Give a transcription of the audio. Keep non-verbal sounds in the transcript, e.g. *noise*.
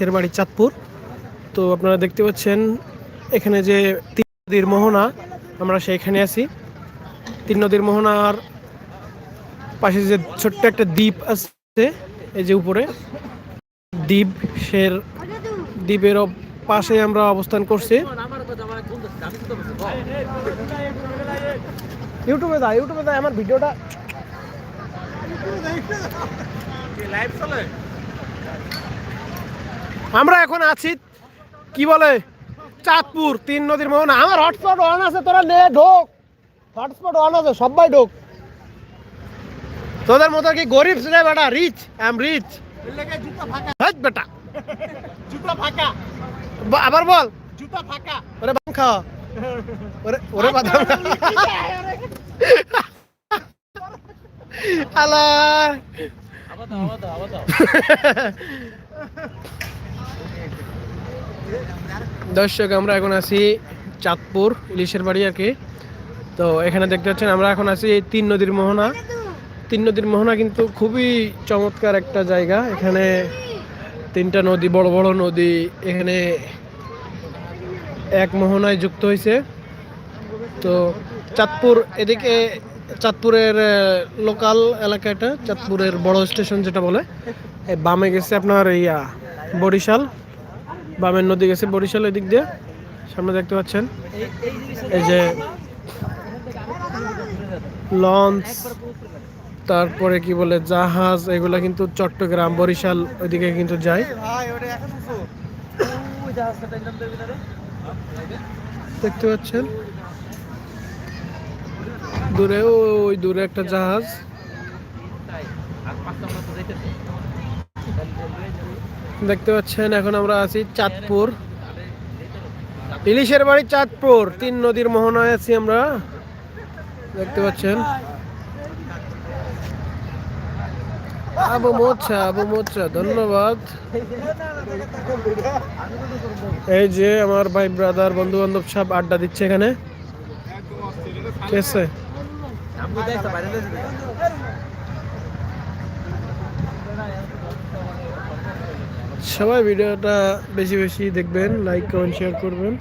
ইলিশের বাড়ি চাঁদপুর। তো আপনারা দেখতে পাচ্ছেন এখানে যে তিন নদীর মোহনা আমরা সেইখানে আছি। তিন নদীর মোহনার পাশে যে ছোট্ট একটা দ্বীপ আছে এই যে উপরে দ্বীপ সের দ্বীপের পাশে আমরা অবস্থান করছি। ইউটিউবে দা ইউটিউবে দা আমার ভিডিওটা। আমরা এখন আছি কি বলে চাঁদপুর তিন নদীর মোহনা আমার হটস্পট অন আছে তোরা নে ঢোক। হটস্পট অন আছে সবাই ঢোক। তোদের মতো কি গরিব রে বেটা? রিচ আই এম রিচ হেট বেটা। জুতা ফাঁকা আবার বল। জুতা ফাঁকা ওরে বাদাম খাওয়া। ওরে ওরে বাদাম। আলা *laughs* দর্শক, আমরা এখন আছি চাঁদপুর, ইলিশের বাড়ি আর কি। তো এখানে দেখতে পাচ্ছেন, আমরা এখন আছি তিন নদীর মোহনা। তিন নদীর মোহনা কিন্তু খুবই চমৎকার একটা জায়গা। এখানে তিনটা নদী, বড় বড় নদী, এখানে এক মোহনায় যুক্ত হয়েছে। তো চাঁদপুর এদিকে, চাঁদপুরের লোকাল এলাকাটা চাঁদপুরের বড় স্টেশন যেটা বলে বামে গেছে আপনার ইয়া, বরিশাল। বামের নদী গেছে বরিশাল এদিক দিয়ে। সামনে দেখতে পাচ্ছেন। এই যে লঞ্চ, তারপরে কি বলে জাহাজ, এগুলা কিন্তু চট্টগ্রাম, বরিশাল ওইদিকে কিন্তু যায়। দেখতে পাচ্ছেন? দূরে, ওই দূরে একটা জাহাজ। দেখতে পাচ্ছেন, এখন আমরা আছি চাঁদপুর। ইলিশের বাড়ি চাঁদপুর, তিন নদীর মোহনায় আছি আমরা। দেখতে পাচ্ছেন। আবু মোচ্ছা আবু মোচ্ছা ধন্যবাদ। এই যে আমার ভাই ব্রাদার বন্ধু বান্ধব সব আড্ডা দিচ্ছে এখানে। ঠিক আছে? সবাই ভিডিওটা বেশি বেশি দেখবেন লাইক কমেন্ট শেয়ার করবেন